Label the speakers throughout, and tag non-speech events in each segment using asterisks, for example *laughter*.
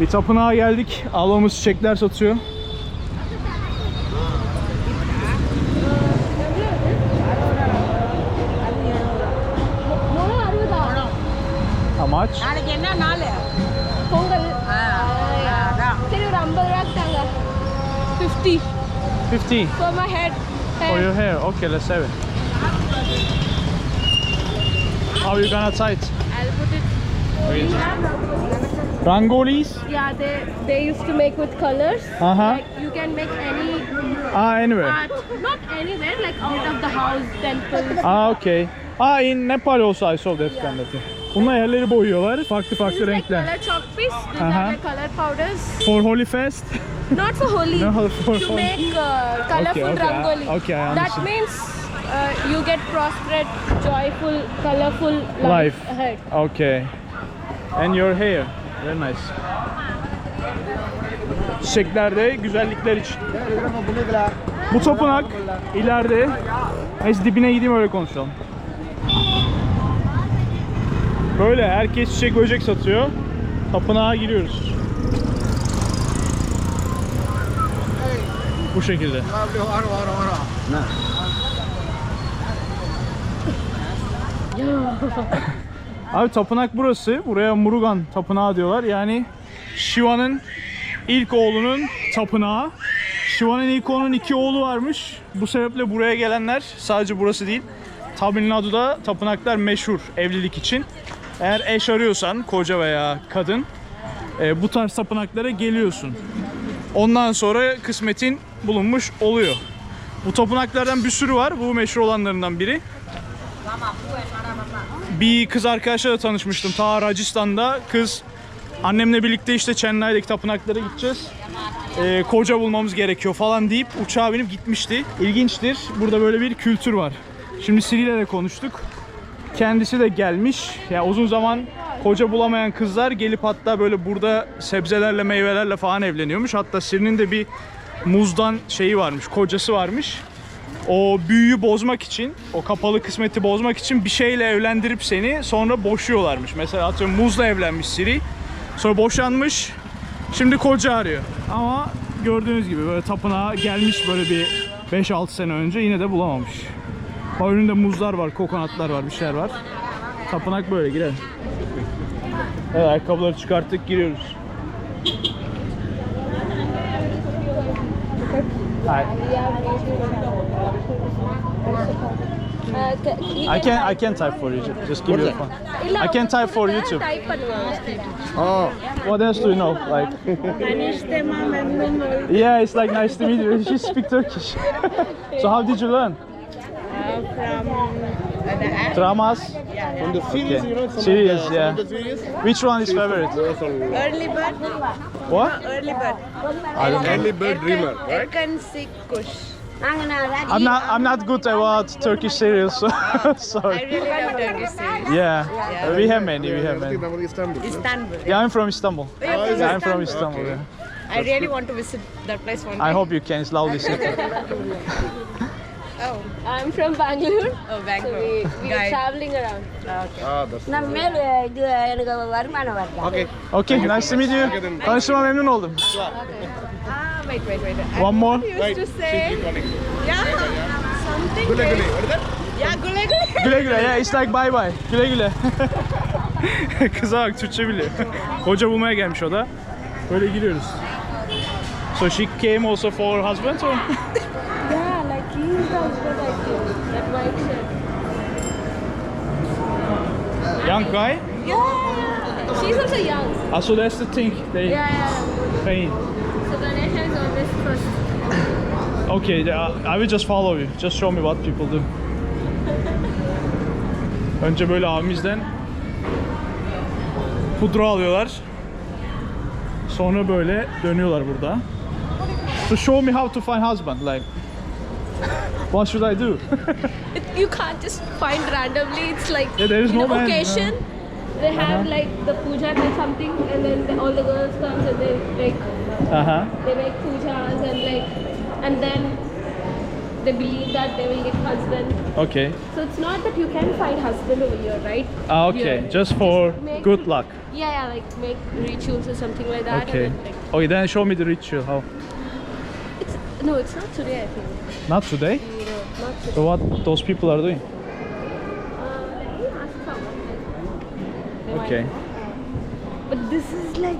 Speaker 1: Bir tapınağa geldik. Ablamız çiçekler satıyor.
Speaker 2: நூறு அறுபதா
Speaker 1: How much?
Speaker 3: நாளைக்கு என்ன நாள்
Speaker 2: பொங்கல்
Speaker 3: ஆ, அதான்.
Speaker 2: சரி ஒரு ஐம்பது ரூபாய்க்கு தாங்க ஃபிஃப்டி
Speaker 1: 50
Speaker 2: for my head
Speaker 1: for your hair. Okay, let's have it. How you gonna tie it?
Speaker 2: I'll put it
Speaker 1: Rangolis?
Speaker 2: Yeah, they they used to make with colors.
Speaker 1: Uh-huh.
Speaker 2: Like you can make any
Speaker 1: Ah, anywhere.
Speaker 2: art, not anywhere, like out of the house, temples.
Speaker 1: Ah, okay. Ah, in Nepal also I saw that kind of thing. Bunlar yerleri boyuyorlar. Farklı
Speaker 2: This
Speaker 1: farklı
Speaker 2: is like
Speaker 1: renkler.
Speaker 2: color chalk piece. These
Speaker 1: Uh-huh.
Speaker 2: are the color powders.
Speaker 1: For Holy Fest.
Speaker 2: Not for Holy. *laughs*
Speaker 1: No, for
Speaker 2: to
Speaker 1: Holi.
Speaker 2: make uh, colorful
Speaker 1: okay, I-
Speaker 2: rangoli.
Speaker 1: okay, I
Speaker 2: that means uh, you get prosperous, joyful, colorful life,
Speaker 1: Life.
Speaker 2: ahead.
Speaker 1: Okay. And your hair. Very nice. Çiçekler de güzellikler için. Bu tapınak ileride. Neyse dibine gideyim öyle konuşalım. Böyle herkes çiçek böcek satıyor. Tapınağa giriyoruz. Bu şekilde. *laughs* Abi tapınak burası. Buraya Murugan tapınağı diyorlar. Yani Shiva'nın ilk oğlunun tapınağı. Shiva'nın ilk oğlunun iki oğlu varmış. Bu sebeple buraya gelenler sadece burası değil. Tamil Nadu'da tapınaklar meşhur evlilik için. Eğer eş arıyorsan koca veya kadın e, bu tarz tapınaklara geliyorsun. Ondan sonra kısmetin bulunmuş oluyor. Bu tapınaklardan bir sürü var. Bu meşhur olanlarından biri. Bir kız arkadaşla da tanışmıştım ta Racistan'da. Kız annemle birlikte işte Chennai'deki tapınaklara gideceğiz. Ee, koca bulmamız gerekiyor falan deyip uçağa binip gitmişti. İlginçtir. Burada böyle bir kültür var. Şimdi Siri ile de konuştuk. Kendisi de gelmiş. Ya uzun zaman koca bulamayan kızlar gelip hatta böyle burada sebzelerle, meyvelerle falan evleniyormuş. Hatta Siri'nin de bir muzdan şeyi varmış, kocası varmış o büyüyü bozmak için, o kapalı kısmeti bozmak için bir şeyle evlendirip seni sonra boşuyorlarmış. Mesela atıyorum muzla evlenmiş Siri. Sonra boşanmış. Şimdi koca arıyor. Ama gördüğünüz gibi böyle tapınağa gelmiş böyle bir 5-6 sene önce yine de bulamamış. Bak önünde muzlar var, kokonatlar var, bir şeyler var. Tapınak böyle girelim. Evet ayakkabıları çıkarttık giriyoruz. Hi. I can I can type for you. Just give your phone. I can type for YouTube.
Speaker 4: Oh.
Speaker 1: What else do you know? Like. yeah, it's like nice to meet you. *laughs* She speak Turkish. *laughs* so how did you learn? From uh, dramas. Yeah, yeah.
Speaker 4: From the series,
Speaker 1: okay.
Speaker 4: you know, from
Speaker 1: series,
Speaker 4: the,
Speaker 1: yeah.
Speaker 4: Series?
Speaker 1: Which one is favorite?
Speaker 3: Early bird.
Speaker 1: What?
Speaker 3: No, early bird.
Speaker 1: I don't know.
Speaker 4: Early bird dreamer, right?
Speaker 3: Erkan Sikush.
Speaker 1: I'm gonna. I'm not. I'm not good about Turkish series. So, *laughs* sorry.
Speaker 3: I really love Turkish series.
Speaker 1: Yeah. yeah. We have many. We have many.
Speaker 4: Istanbul.
Speaker 3: Istanbul.
Speaker 1: Yeah, I'm from Istanbul.
Speaker 3: Oh,
Speaker 1: yeah, I'm from
Speaker 3: Istanbul.
Speaker 1: Okay. Yeah.
Speaker 3: I really want to visit that place one day.
Speaker 1: I hope you can. It's lovely city. *laughs*
Speaker 3: oh,
Speaker 2: I'm from Bangalore.
Speaker 3: Oh, Bangalore.
Speaker 2: So we, we *laughs* are traveling around.
Speaker 4: Ah,
Speaker 5: okay. Ah, eh, eh,
Speaker 4: okay.
Speaker 1: Okay, nice to meet you. Tanıştığıma memnun oldum.
Speaker 3: Okay ah wait wait wait I
Speaker 1: One more.
Speaker 3: used to say yeah something
Speaker 4: Gule gule. What is that?
Speaker 3: yeah gule gule *laughs*
Speaker 1: Güle güle ya it's like bye bye. Güle güle. *laughs* Kıza bak Türkçe biliyor. Koca bulmaya gelmiş o da. Böyle giriyoruz. So she came also for her husband or? *laughs*
Speaker 2: Yeah, like he's the husband I think. That white shirt.
Speaker 1: Young guy?
Speaker 2: Yeah. She's also young.
Speaker 1: Ah, so that's the thing they
Speaker 2: Yeah, yeah.
Speaker 1: pay.
Speaker 2: So Ganesha is always first.
Speaker 1: Okay, I will just follow you. Just show me what people do. Önce böyle abimizden pudra alıyorlar. Sonra böyle dönüyorlar burada. To show me how to find husband like what should I do?
Speaker 2: It, *laughs* you can't just find randomly. It's like
Speaker 1: Yeah, there is
Speaker 2: in
Speaker 1: no
Speaker 2: an
Speaker 1: man,
Speaker 2: occasion. They have
Speaker 1: Uh-huh.
Speaker 2: like the puja or something, and then the, all the girls comes and they like
Speaker 1: Aha.
Speaker 2: they make pujas and like and then they believe that they will get husband.
Speaker 1: Okay.
Speaker 2: So it's not that you can find husband over here, right?
Speaker 1: Ah, okay.
Speaker 2: Yeah.
Speaker 1: Just for
Speaker 2: Make-
Speaker 1: good luck.
Speaker 2: Yeah, yeah, like make rituals or something like that.
Speaker 1: Okay.
Speaker 2: And then, like,
Speaker 1: Okay, then show me the ritual. How?
Speaker 2: it's, no, it's not today, I think.
Speaker 1: Not today.
Speaker 2: Know, not today.
Speaker 1: So what those people are doing? Okay.
Speaker 2: But this is like,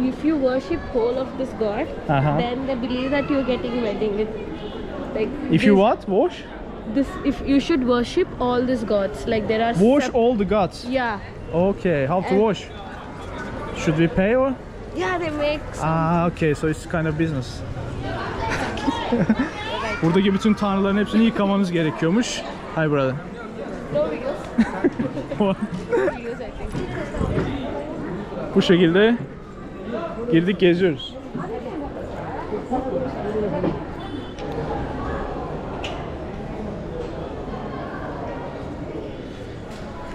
Speaker 2: if you worship whole of this god,
Speaker 1: Uh-huh.
Speaker 2: then they believe that you're getting wedding. It, like
Speaker 1: If you
Speaker 2: this-
Speaker 1: what? Wash?
Speaker 2: This, if you should worship all these gods, like there are.
Speaker 1: Wash
Speaker 2: sep-
Speaker 1: all the gods.
Speaker 2: Yeah.
Speaker 1: Okay. How to
Speaker 2: And-
Speaker 1: wash? Should we pay or?
Speaker 2: Yeah, they make.
Speaker 1: Ah, okay. So it's kind of business. *laughs* Buradaki bütün tanrıların hepsini yıkamanız gerekiyormuş. Hi brother.
Speaker 2: No I think.
Speaker 1: Bu şekilde girdik geziyoruz.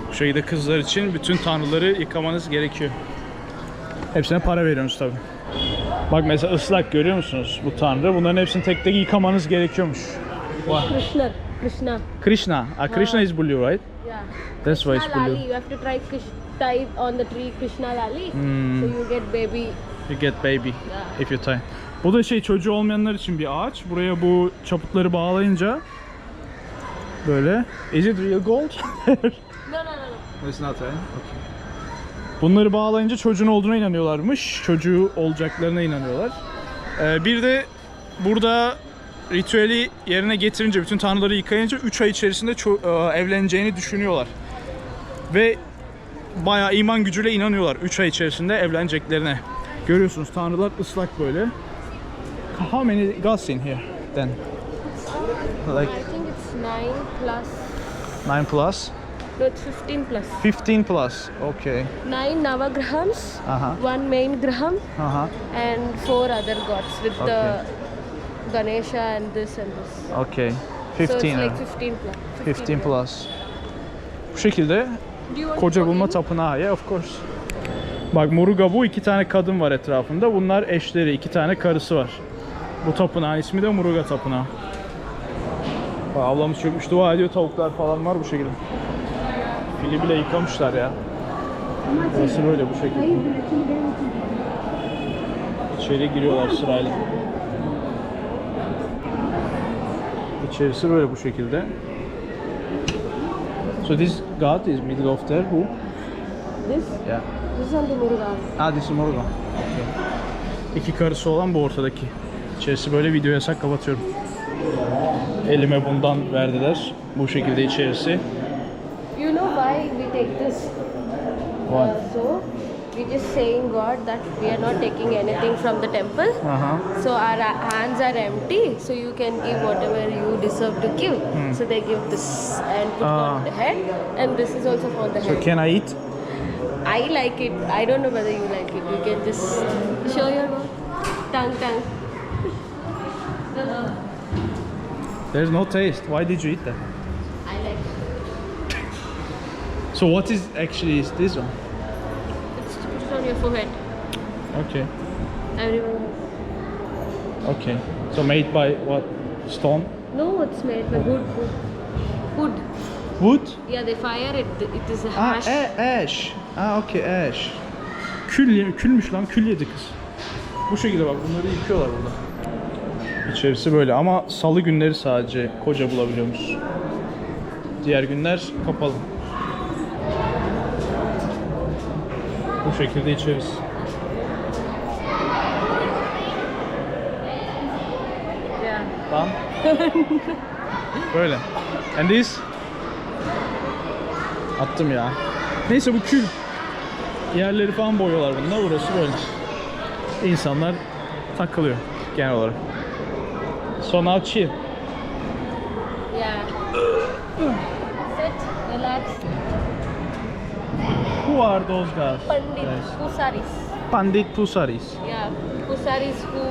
Speaker 1: Bu şekilde kızlar için bütün tanrıları yıkamanız gerekiyor. Hepsine para veriyorsunuz tabi. Bak mesela ıslak görüyor musunuz bu tanrı? Bunların hepsini tek tek yıkamanız gerekiyormuş.
Speaker 2: Krishna. Krishna.
Speaker 1: Krishna. Ah, Krishna is blue right?
Speaker 2: Yeah.
Speaker 1: That's why it's
Speaker 2: Krishna
Speaker 1: blue.
Speaker 2: lali. You have to try Krish, tie on the tree Krishna lali.
Speaker 1: Hmm.
Speaker 2: So you get baby.
Speaker 1: You get baby if you tie. Bu da şey çocuğu olmayanlar için bir ağaç. Buraya bu çaputları bağlayınca böyle. Is it real gold? *laughs*
Speaker 2: No, no, no, no.
Speaker 1: It's not right. Okay. Bunları bağlayınca çocuğun olduğuna inanıyorlarmış. Çocuğu olacaklarına inanıyorlar. Ee, bir de burada ritüeli yerine getirince, bütün tanrıları yıkayınca 3 ay içerisinde e, evleneceğini düşünüyorlar. Ve bayağı iman gücüyle inanıyorlar 3 ay içerisinde evleneceklerine. Görüyorsunuz tanrılar ıslak böyle. How many gods in here then? Like
Speaker 2: I think it's 9 plus.
Speaker 1: 9 plus?
Speaker 2: No, it's 15 plus.
Speaker 1: 15 plus. Okay.
Speaker 2: 9 Navagrahams,
Speaker 1: Uh-huh.
Speaker 2: one main graham,
Speaker 1: Uh-huh.
Speaker 2: and four other gods with
Speaker 1: Okay.
Speaker 2: the Ganesha and this and this.
Speaker 1: Okay.
Speaker 2: So
Speaker 1: 15.
Speaker 2: it's like
Speaker 1: uh,
Speaker 2: 15 plus.
Speaker 1: 15 plus. Bu şekilde koca bulma tapınağı. Yeah, of course. Bak Muruga bu iki tane kadın var etrafında. Bunlar eşleri, iki tane karısı var. Bu tapınağın ismi de Muruga Tapınağı. Bak ablamız çökmüş dua ediyor. Tavuklar falan var bu şekilde. Fili bile yıkamışlar ya. Burası böyle bu şekilde. İçeri giriyorlar sırayla. İçerisi böyle bu şekilde. So this god is middle of there. Who?
Speaker 2: This?
Speaker 1: Yeah.
Speaker 2: This is on the Murugan.
Speaker 1: Ah, this is Morgan. Okay. İki karısı olan bu ortadaki. İçerisi böyle video yasak kapatıyorum. Elime bundan verdiler. Bu şekilde içerisi.
Speaker 2: You know why we take this?
Speaker 1: Why?
Speaker 2: Uh, so, we just saying God that we are not taking anything from the temple.
Speaker 1: Aha.
Speaker 2: So our uh, hands are empty, so you can give whatever you deserve to give. So they give this and put
Speaker 1: Ah.
Speaker 2: on the head, and this is also for the
Speaker 1: So
Speaker 2: head.
Speaker 1: So can I eat?
Speaker 2: I like it. I don't know whether you like it. You can just show your mouth. tongue, tongue. Uh,
Speaker 1: There's no taste. Why did you eat that?
Speaker 2: I like it.
Speaker 1: So what is actually is this one?
Speaker 2: İt on your forehead.
Speaker 1: Okay.
Speaker 2: Everyone.
Speaker 1: Okay. So made by what? Stone?
Speaker 2: No, it's made by wood. Wood. wood.
Speaker 1: Wood?
Speaker 2: Yeah, they fire it. It is a
Speaker 1: Ah,
Speaker 2: hash.
Speaker 1: e- ash. Ah, okay, ash. Kül, ye- külmüş lan, kül yedi kız. Bu şekilde bak, bunları yıkıyorlar burada. İçerisi böyle ama salı günleri sadece koca bulabiliyormuş. Diğer günler kapalı. Bu şekilde içeriz.
Speaker 2: Yeah.
Speaker 1: Tamam. *laughs* Böyle. And this? Attım ya. Neyse bu kül. Yerleri falan boyuyorlar bununla. Burası böyle. İnsanlar takılıyor genel olarak. So now chill. Who are those guys?
Speaker 2: Pandit
Speaker 1: Guys.
Speaker 2: Pusaris.
Speaker 1: Pandit Pusaris.
Speaker 2: Yeah, Pusaris who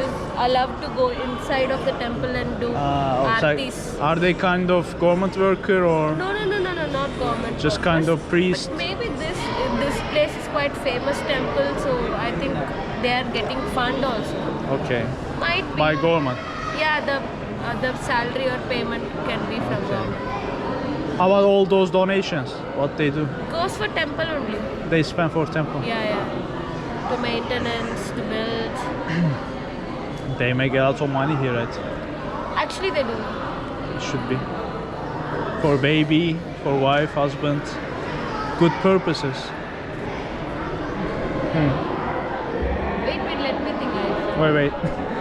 Speaker 2: is allowed to go inside of the temple and do
Speaker 1: Ah, outside.
Speaker 2: artis.
Speaker 1: Are they kind of government worker or
Speaker 2: No, no, no, no, no, not government.
Speaker 1: just
Speaker 2: purpose.
Speaker 1: kind of priest?
Speaker 2: But maybe this this place is quite famous temple, so I think they are getting fund also.
Speaker 1: Okay.
Speaker 2: Might be.
Speaker 1: By government.
Speaker 2: Yeah, the other salary or payment can be from government.
Speaker 1: How about all those donations? What they do?
Speaker 2: Goes for temple only.
Speaker 1: They spend for temple.
Speaker 2: Yeah, yeah. To maintenance, to build. *clears throat*
Speaker 1: They make a lot of money here, right?
Speaker 2: Actually, they do.
Speaker 1: It should be. For baby, for wife, husband. Good purposes. Hmm.
Speaker 2: Wait, wait, let me think.
Speaker 1: Wait wait. *laughs*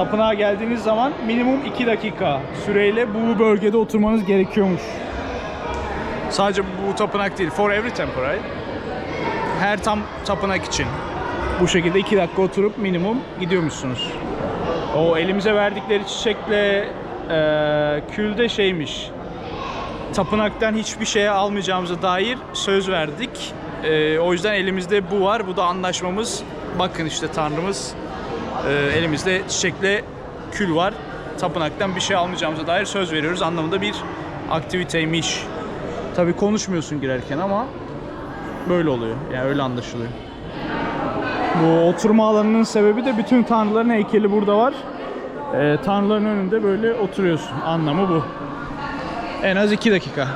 Speaker 1: Tapınağa geldiğiniz zaman minimum 2 dakika süreyle bu bölgede oturmanız gerekiyormuş. Sadece bu tapınak değil. For every temple right? Her tam tapınak için. Bu şekilde 2 dakika oturup minimum gidiyormuşsunuz. O elimize verdikleri çiçekle eee külde şeymiş. Tapınaktan hiçbir şeye almayacağımıza dair söz verdik. Eee, o yüzden elimizde bu var. Bu da anlaşmamız. Bakın işte Tanrımız ee, elimizde çiçekle kül var. Tapınaktan bir şey almayacağımıza dair söz veriyoruz anlamında bir aktiviteymiş. Tabi konuşmuyorsun girerken ama böyle oluyor. Yani öyle anlaşılıyor. Bu oturma alanının sebebi de bütün tanrıların heykeli burada var. Ee, tanrıların önünde böyle oturuyorsun. Anlamı bu. En az 2 dakika.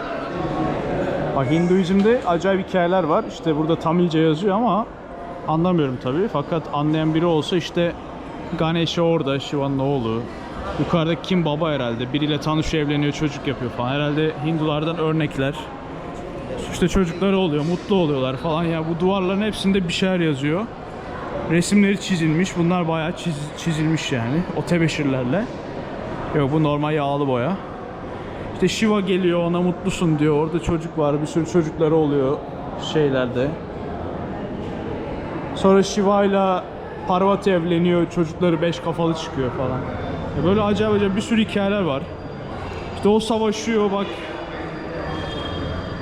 Speaker 1: Bak Hinduizm'de acayip hikayeler var. İşte burada Tamilce yazıyor ama anlamıyorum tabii. Fakat anlayan biri olsa işte Ganesha orada, Shiva'nın oğlu. Yukarıda kim baba herhalde. Biriyle tanışıyor, evleniyor, çocuk yapıyor falan. Herhalde Hindulardan örnekler. İşte çocukları oluyor, mutlu oluyorlar falan. Ya bu duvarların hepsinde bir şeyler yazıyor. Resimleri çizilmiş. Bunlar bayağı çiz- çizilmiş yani. O tebeşirlerle. Yok bu normal yağlı boya. İşte Shiva geliyor ona mutlusun diyor. Orada çocuk var. Bir sürü çocukları oluyor şeylerde. Sonra Shiva ile Parvati evleniyor. Çocukları beş kafalı çıkıyor falan. Ya böyle acayip acayip bir sürü hikayeler var. İşte o savaşıyor bak.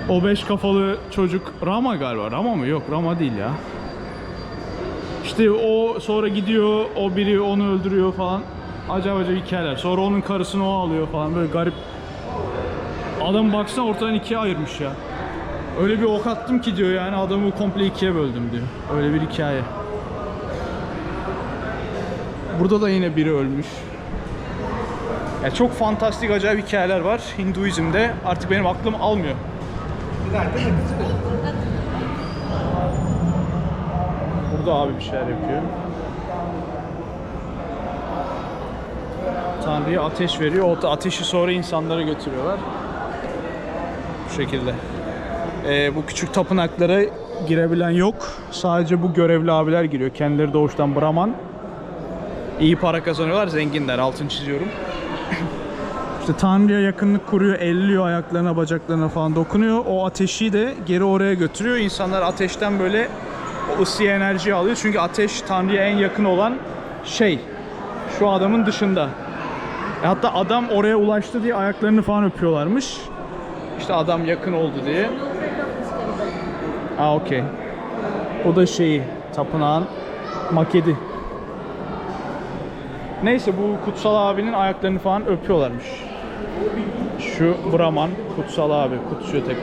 Speaker 1: O beş kafalı çocuk Rama galiba. Rama mı? Yok Rama değil ya. İşte o sonra gidiyor, o biri onu öldürüyor falan. Acayip acayip hikayeler. Sonra onun karısını o alıyor falan. Böyle garip. Adam baksana ortadan ikiye ayırmış ya. Öyle bir ok attım ki diyor yani adamı komple ikiye böldüm diyor. Öyle bir hikaye. Burada da yine biri ölmüş. Ya çok fantastik acayip hikayeler var Hinduizm'de. Artık benim aklım almıyor. Burada abi bir şeyler yapıyor. Tanrı'ya ateş veriyor. O ateşi sonra insanlara götürüyorlar. Bu şekilde. Ee, bu küçük tapınaklara girebilen yok. Sadece bu görevli abiler giriyor. Kendileri doğuştan Brahman. İyi para kazanıyorlar, zenginler. Altın çiziyorum. *laughs* İşte Tanrı'ya yakınlık kuruyor, elliyor ayaklarına, bacaklarına falan dokunuyor. O ateşi de geri oraya götürüyor. İnsanlar ateşten böyle o ısıyı enerji alıyor. Çünkü ateş Tanrı'ya en yakın olan şey. Şu adamın dışında. E Hatta adam oraya ulaştı diye ayaklarını falan öpüyorlarmış. İşte adam yakın oldu diye. Aa okey. O da şeyi, tapınağın maketi. Neyse bu kutsal abinin ayaklarını falan öpüyorlarmış. Şu Brahman kutsal abi tek.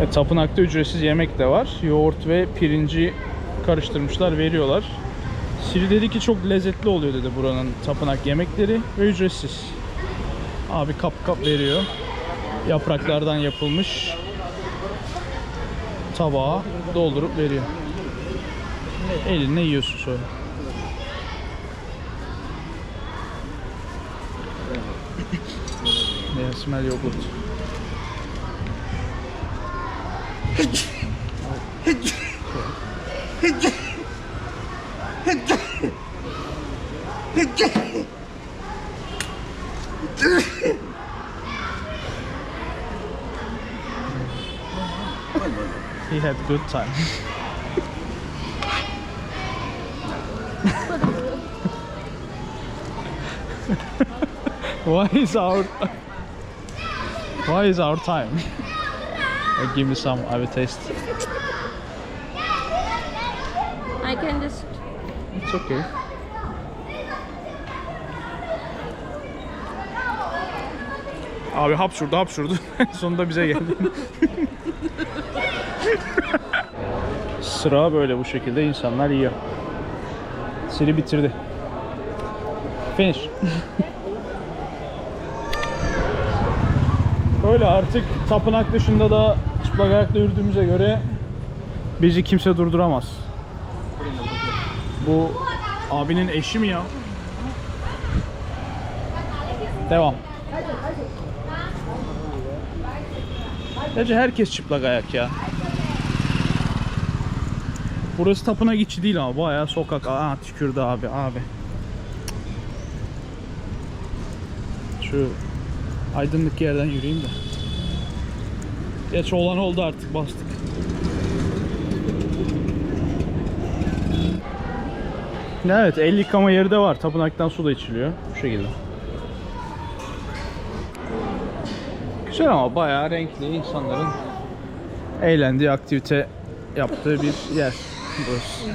Speaker 1: E, tapınakta ücretsiz yemek de var. Yoğurt ve pirinci karıştırmışlar, veriyorlar. Siri dedi ki çok lezzetli oluyor dedi buranın tapınak yemekleri ve ücretsiz. Abi kap kap veriyor. Yapraklardan yapılmış tabağa doldurup veriyor. Elinle yiyorsun sonra. Smell yogurt. He had good time. *laughs* Why is our Why is our time? *laughs* Uh, give me some, I will taste.
Speaker 2: I can just.
Speaker 1: It's okay. Abi hapşurdu hapşurdu. *laughs* Sonunda bize geldi. *laughs* Sıra böyle bu şekilde insanlar yiyor. Siri bitirdi. Finish. Öyle artık tapınak dışında da çıplak ayakla yürüdüğümüze göre bizi kimse durduramaz. Bu abinin eşi mi ya? Devam. Bence herkes çıplak ayak ya. Burası tapınak içi değil ama bayağı sokak. Aa tükürdü abi abi. Şu aydınlık yerden yürüyeyim de. Geç olan oldu artık bastık. Evet el yıkama yeri de var. Tapınaktan su da içiliyor. Bu şekilde. Güzel ama bayağı renkli insanların eğlendiği, aktivite yaptığı bir yer burası.